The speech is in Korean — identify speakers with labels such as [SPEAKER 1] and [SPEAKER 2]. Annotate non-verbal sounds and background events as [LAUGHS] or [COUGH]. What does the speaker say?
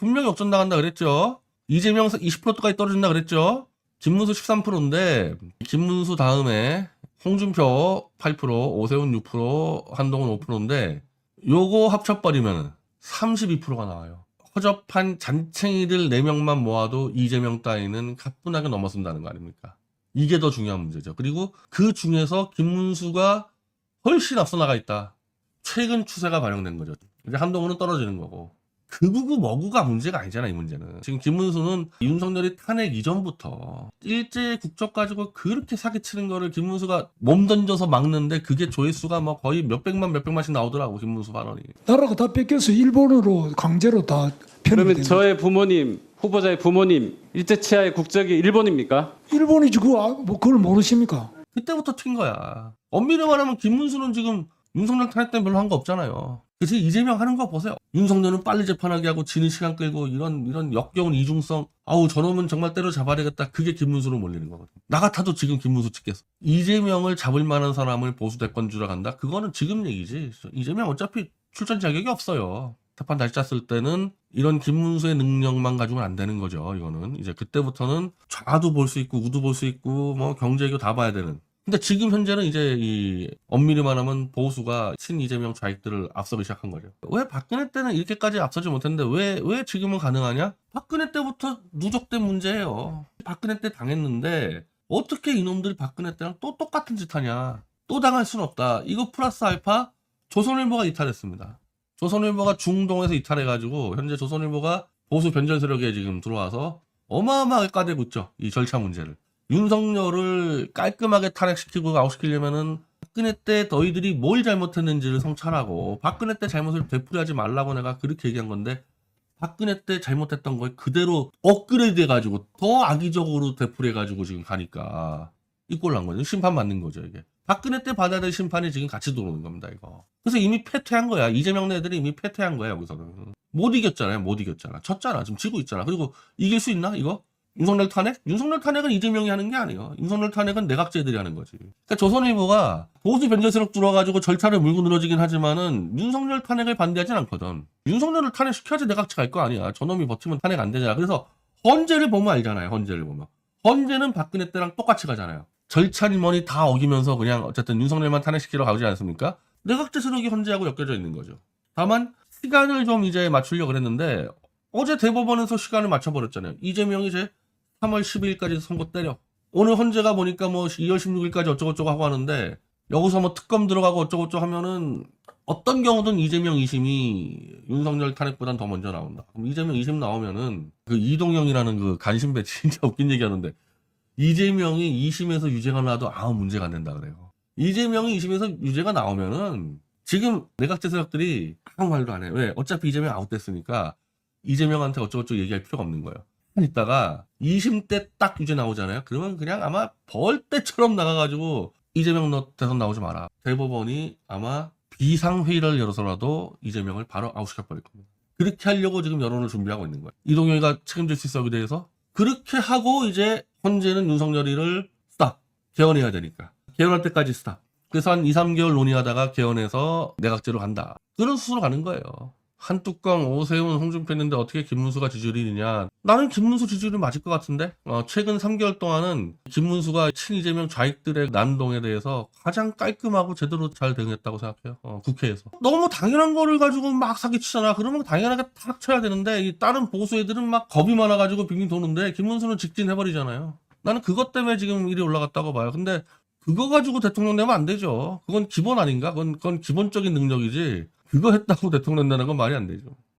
[SPEAKER 1] 분명히 역전 나간다 그랬죠. 이재명 20%까지 떨어진다 그랬죠. 김문수 13%인데 김문수 다음에 홍준표 8%, 오세훈 6%, 한동훈 5%인데 요거 합쳐버리면 32%가 나와요. 허접한 잔챙이들 4명만 모아도 이재명 따위는 가뿐하게 넘어선다는 거 아닙니까? 이게 더 중요한 문제죠. 그리고 그 중에서 김문수가 훨씬 앞서 나가 있다. 최근 추세가 반영된 거죠. 이제 한동훈은 떨어지는 거고. 극우구 머구가 문제가 아니잖아 이 문제는 지금 김문수는 윤석열이 탄핵 이전부터 일제 국적 가지고 그렇게 사기치는 거를 김문수가 몸 던져서 막는데 그게 조회수가 뭐 거의 몇백만 몇백만씩 나오더라고 김문수 발언이
[SPEAKER 2] 나라가 다 뺏겨서 일본으로 강제로 다
[SPEAKER 3] 그러면
[SPEAKER 2] 된
[SPEAKER 3] 저의 부모님, 후보자의 부모님 일제치하의 국적이 일본입니까?
[SPEAKER 2] 일본이지 그거 아- 뭐 그걸 모르십니까?
[SPEAKER 1] 그때부터 튄 거야 엄밀히 말하면 김문수는 지금 윤석열 탄핵 때문에 별로 한 거 없잖아요. 그래서 이재명 하는 거 보세요. 윤석열은 빨리 재판하게 하고 지는 시간 끌고 이런 이런 역겨운 이중성. 아우 저놈은 정말 때려잡아야 되겠다. 그게 김문수로 몰리는 거거든 나 같아도 지금 김문수 찍겠어 이재명을 잡을 만한 사람을 보수 대권주라 간다? 그거는 지금 얘기지. 이재명 어차피 출전 자격이 없어요. 재판 다시 짰을 때는 이런 김문수의 능력만 가지고는 안 되는 거죠 이거는. 이제 그때부터는 좌도 볼 수 있고 우도 볼 수 있고 뭐 경제교 다 봐야 되는 근데 지금 현재는 이제 이 엄밀히 말하면 보수가 친 이재명 좌익들을 앞서기 시작한 거죠. 왜 박근혜 때는 이렇게까지 앞서지 못했는데 왜 왜 지금은 가능하냐? 박근혜 때부터 누적된 문제예요. 박근혜 때 당했는데 어떻게 이놈들이 박근혜 때랑 또 똑같은 짓 하냐? 또 당할 순 없다. 이거 플러스 알파 조선일보가 이탈했습니다. 조선일보가 중동에서 이탈해가지고 현재 조선일보가 보수 변절 세력에 지금 들어와서 어마어마하게 까대고 있죠. 이 절차 문제를. 윤석열을 깔끔하게 탄핵시키고 아웃시키려면은 박근혜 때 너희들이 뭘 잘못했는지를 성찰하고 박근혜 때 잘못을 되풀이하지 말라고 내가 그렇게 얘기한 건데 박근혜 때 잘못했던 걸 그대로 업그레이드 해가지고 더 악의적으로 되풀이해가지고 지금 가니까 이 꼴 난 거죠. 심판 받는 거죠, 이게. 박근혜 때 받아야 될 심판이 지금 같이 들어오는 겁니다, 이거. 그래서 이미 패퇴한 거야. 이재명 네들이 이미 패퇴한 거야, 여기서는. 못 이겼잖아요, 못 이겼잖아. 졌잖아. 지금 지고 있잖아. 그리고 이길 수 있나, 이거? 윤석열 탄핵? 윤석열 탄핵은 이재명이 하는 게 아니에요. 윤석열 탄핵은 내각제들이 하는 거지. 그러니까 조선일보가 보수 변제세력 들어와가지고 절차를 물고 늘어지긴 하지만은 윤석열 탄핵을 반대하진 않거든. 윤석열을 탄핵시켜야지 내각제 갈 거 아니야. 저놈이 버티면 탄핵 안 되잖아. 그래서 헌재를 보면 알잖아요. 헌재를 보면. 헌재는 박근혜 때랑 똑같이 가잖아요. 절차니 뭐니 다 어기면서 그냥 어쨌든 윤석열만 탄핵시키러 가지 않습니까? 내각제 세력이 헌재하고 엮여져 있는 거죠. 다만 시간을 좀 이제 맞추려고 그랬는데 어제 대법원에서 시간을 맞춰버렸잖아요. 이재명이 이제 3월 12일까지 선고 때려. 오늘 헌재가 보니까 뭐 2월 16일까지 어쩌고저쩌고 하고 하는데 여기서 뭐 특검 들어가고 어쩌고저쩌고 하면은 어떤 경우든 이재명 2심이 윤석열 탄핵보단 더 먼저 나온다. 그럼 이재명 2심 나오면은 그 이동영이라는 그 간신배 [LAUGHS] 진짜 웃긴 얘기 하는데 이재명이 2심에서 유죄가 나와도 아무 문제가 안 된다 그래요. 이재명이 2심에서 유죄가 나오면은 지금 내각제 세력들이 아무 말도 안 해. 왜? 어차피 이재명 아웃됐으니까 이재명한테 어쩌고저쩌고 얘기할 필요가 없는 거예요. 있다가 2심 때딱 유죄 나오잖아요. 그러면 그냥 아마 벌떼처럼 나가가지고 이재명 너 대선 나오지 마라. 대법원이 아마 비상회의를 열어서라도 이재명을 바로 아웃시켜 버릴 겁니다. 그렇게 하려고 지금 여론을 준비하고 있는 거예요. 이동영이가 책임질 수 있어, 대해서. 그렇게 하고 이제 현재는 윤석열이를 스탑. 개헌해야 되니까. 개헌할 때까지 스탑. 그래서 한 2, 3개월 논의하다가 개헌해서 내각제로 간다. 그런 수순으로 가는 거예요. 한 뚜껑 오세훈 홍준표 했는데 어떻게 김문수가 지지율이냐? 나는 김문수 지지율이 맞을 것 같은데? 어, 최근 3개월 동안은 김문수가 친이재명 좌익들의 난동에 대해서 가장 깔끔하고 제대로 잘 대응했다고 생각해요. 어, 국회에서. 너무 당연한 거를 가지고 막 사기치잖아. 그러면 당연하게 탁 쳐야 되는데 이 다른 보수 애들은 막 겁이 많아가지고 빙빙 도는데 김문수는 직진해버리잖아요. 나는 그것 때문에 지금 일이 올라갔다고 봐요. 근데 그거 가지고 대통령 되면 안 되죠. 그건 기본 아닌가? 그건, 그건 기본적인 능력이지 그거 했다고 대통령 된다는 건 말이 안 되죠.